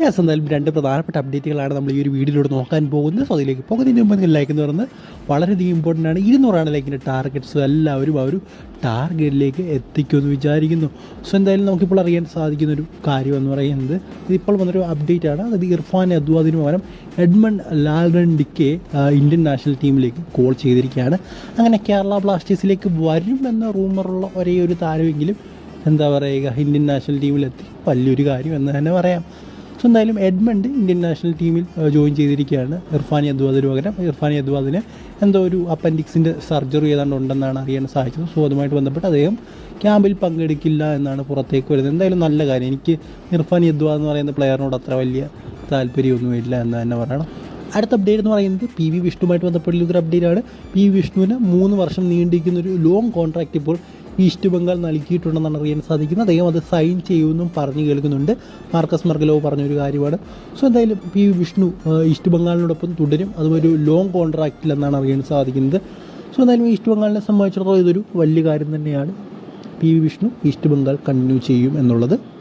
Yes എന്തായാലും രണ്ട് പ്രധാനപ്പെട്ട അപ്ഡേറ്റുകളാണ് നമ്മൾ ഈ ഒരു വീഡിയോയിലൂടെ നോക്കാൻ പോകുന്നത്. സോ അതിലേക്ക് പോകുന്നതിന് മുമ്പ് നിങ്ങൾ ലൈക്ക് എന്ന് പറയുന്നത് വളരെയധികം ഇമ്പോർട്ടന്റ് ആണ്. ഇരുന്നൂറാണ് ലൈക്കിന്റെ ടാർഗറ്റ്സ് എല്ലാവരും ആ ഒരു ടാർഗറ്റിലേക്ക് എത്തിക്കുമെന്ന് വിചാരിക്കുന്നു. സോ എന്തായാലും നമുക്കിപ്പോൾ അറിയാൻ സാധിക്കുന്ന ഒരു കാര്യം എന്ന് പറയുന്നത് ഇതിപ്പോൾ വന്നൊരു അപ്ഡേറ്റ് ആണ്. അതായത് ഇർഫാൻ അദ്വാദിന് പകരം എഡ്മൺ ലാൽഡിക്കെ ഇന്ത്യൻ നാഷണൽ ടീമിലേക്ക് കോൾ ചെയ്തിരിക്കുകയാണ്. അങ്ങനെ കേരള ബ്ലാസ്റ്റേഴ്സിലേക്ക് വരുമെന്ന റൂമറുള്ള ഒരേ ഒരു താരമെങ്കിലും എന്താ പറയുക ഇന്ത്യൻ നാഷണൽ ടീമിലെത്തി വലിയൊരു കാര്യം എന്ന് തന്നെ പറയാം. സോ എന്തായാലും എഡ്മണ്ട് ഇന്ത്യൻ നാഷണൽ ടീമിൽ ജോയിൻ ചെയ്തിരിക്കുകയാണ്. ഇർഫാനി അദ്വാദിന് പകരം ഇർഫാനി യദ്വാദിന് എന്തോ ഒരു അപ്പൻഡിക്സിന്റെ സർജറി ഏതാണ്ട് ഉണ്ടെന്നാണ് അറിയാൻ സാധിച്ചത്. സോ അതുമായിട്ട് ബന്ധപ്പെട്ട് അദ്ദേഹം ക്യാമ്പിൽ പങ്കെടുക്കില്ല എന്നാണ് പുറത്തേക്ക് വരുന്നത്. എന്തായാലും നല്ല കാര്യം. എനിക്ക് ഇർഫാൻ യദ്വാദ് എന്ന് പറയുന്ന പ്ലെയറിനോട് അത്ര വലിയ താല്പര്യമൊന്നുമില്ല എന്ന് തന്നെ പറയണം. അടുത്ത അപ്ഡേറ്റ് എന്ന് പറയുന്നത് പി വി വിഷ്ണുവുമായിട്ട് ബന്ധപ്പെട്ടുള്ള ഒരു അപ്ഡേറ്റ് ആണ്. പി വി വിഷ്ണുവിന് മൂന്ന് വർഷം നീണ്ടിരിക്കുന്ന ഒരു ലോങ് കോൺട്രാക്റ്റ് ഇപ്പോൾ ഈസ്റ്റ് ബംഗാൾ നൽകിയിട്ടുണ്ടെന്നാണ് അറിയാൻ സാധിക്കുന്നത്. അദ്ദേഹം അത് സൈൻ ചെയ്യുമെന്നും പറഞ്ഞു കേൾക്കുന്നുണ്ട്. മാർക്കസ് മർഗലോവ് പറഞ്ഞൊരു കാര്യമാണ്. സോ എന്തായാലും പി വിഷ്ണു ഈസ്റ്റ് ബംഗാളിനോടൊപ്പം തുടരും. അതും ഒരു ലോങ് കോൺട്രാക്റ്റിലെന്നാണ് അറിയാൻ സാധിക്കുന്നത്. സോ എന്തായാലും ഈസ്റ്റ് ബംഗാളിനെ സംബന്ധിച്ചിടത്തോളം ഇതൊരു വലിയ കാര്യം തന്നെയാണ്. P V Vishnu East Bengal continue ചെയ്യും എന്നുള്ളത്.